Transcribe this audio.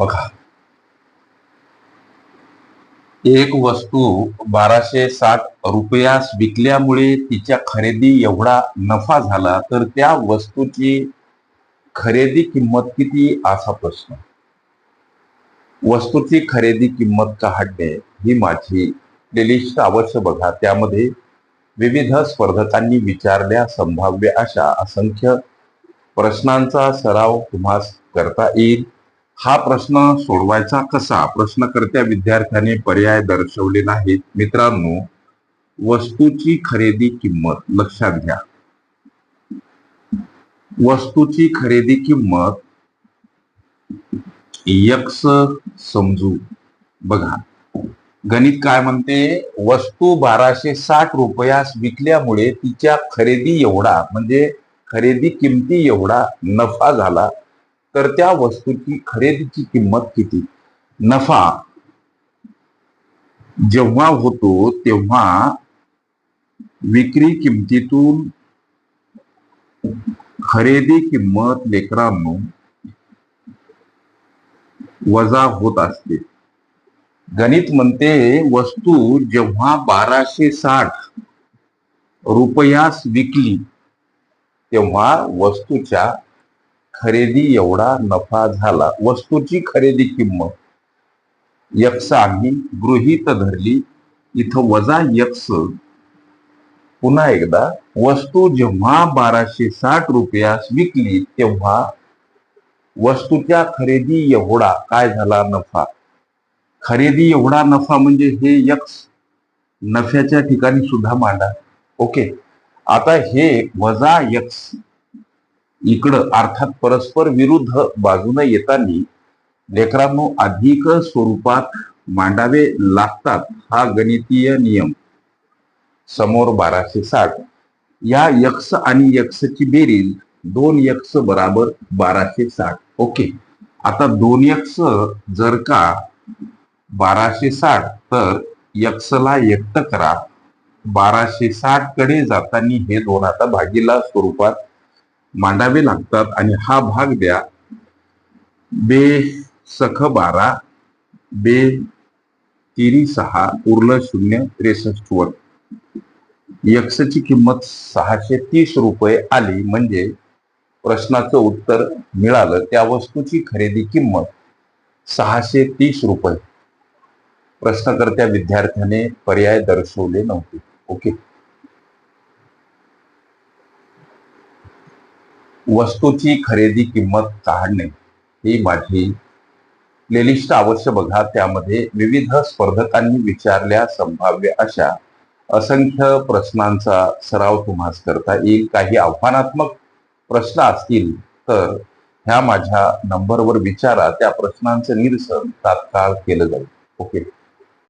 बघा. एक वस्तू बाराशे साठ रुपयास विकल्यामुळे तिच्या खरेदी एवढा नफा झाला तर त्या वस्तूची खरेदी किंमत किती? असा प्रश्न. वस्तूची खरेदी किंमत काढणे ही माझी प्लेलिस्ट अवश्य बघा. त्यामध्ये विविध स्पर्धकांनी विचारल्या संभाव्य अशा असंख्य प्रश्नांचा सराव तुम्हाला करता येईल. हा प्रश्न सोडवायचा कसा? प्रश्नकर्त्या विद्यार्थ्याने पर्याय दर्शवले नाहीत. मित्रांनो वस्तूची खरेदी किंमत लक्षात घ्या. वस्तूची खरेदी किंमत यक्स समजू. बघा. गणित काय म्हणते? वस्तू बाराशे साठ रुपयास विकल्यामुळे तिच्या खरेदी एवढा म्हणजे खरेदी किमती एवढा नफा झाला. तर त्या वस्तूची खरेदीची किंमत किती? नफा. जेव्हा होतो तेव्हा विक्री किमतीतून खरेदी किंमत लेकरांनो वजा होत असते. गणित म्हणते वस्तू जेव्हा बाराशे साठ रुपयास विकली तेव्हा वस्तूच्या खरेदी एवढा नफा झाला. वस्तूची खरेदी किंमत. यक्स आम्ही गृहीत धरली. इथं वजा यक्ष पुन्हा एकदा वस्तू जेव्हा बाराशे साठ रुपयास विकली तेव्हा वस्तूच्या खरेदी एवढा काय झाला नफा? खरेदी एवढा नफा म्हणजे हे यक्स नफ्याच्या ठिकाणी सुद्धा मांडा. ओके. आता हे वजा यक्ष इकडं अर्थात परस्पर विरुद्ध बाजूने येताना लेकरांनो अधिक स्वरूपात मांडावे लागतात हा गणितीय नियम. समोर बाराशे साठ. या यक्ष आणि यक्षची बेरीज दोन यक्ष बराबर बाराशे साठ. ओके. आता दोन यक्ष जर का बाराशे साठ तर यक्षला व्यक्त करा. बाराशे साठकडे जाताना हे दोन आता भागीला स्वरूपात मांडावे लागतात आणि हा भाग द्या. बे सख बारा बे तिरी सहा उरलं शून्य त्रेसष्ट वर. यक्षची किंमत सहाशे तीस रुपये आली म्हणजे प्रश्नाचं उत्तर मिळालं. त्या वस्तूची खरेदी किंमत सहाशे तीस रुपये. प्रश्नकर्त्या विद्यार्थ्याने पर्याय दर्शवले नव्हते. ओके. वस्तूची खरेदी किंमत काढणे ही माझी प्लेलिस्ट अवश्य बघा. त्यामध्ये विविध स्पर्धकांनी विचारल्या संभाव्य अशा असंख्य प्रश्नांचा सराव तुम्हास करता येईल. काही आव्हानात्मक प्रश्न असतील तर ह्या माझ्या नंबरवर विचारा. त्या प्रश्नांचं निरसन तात्काळ केलं जाईल. ओके?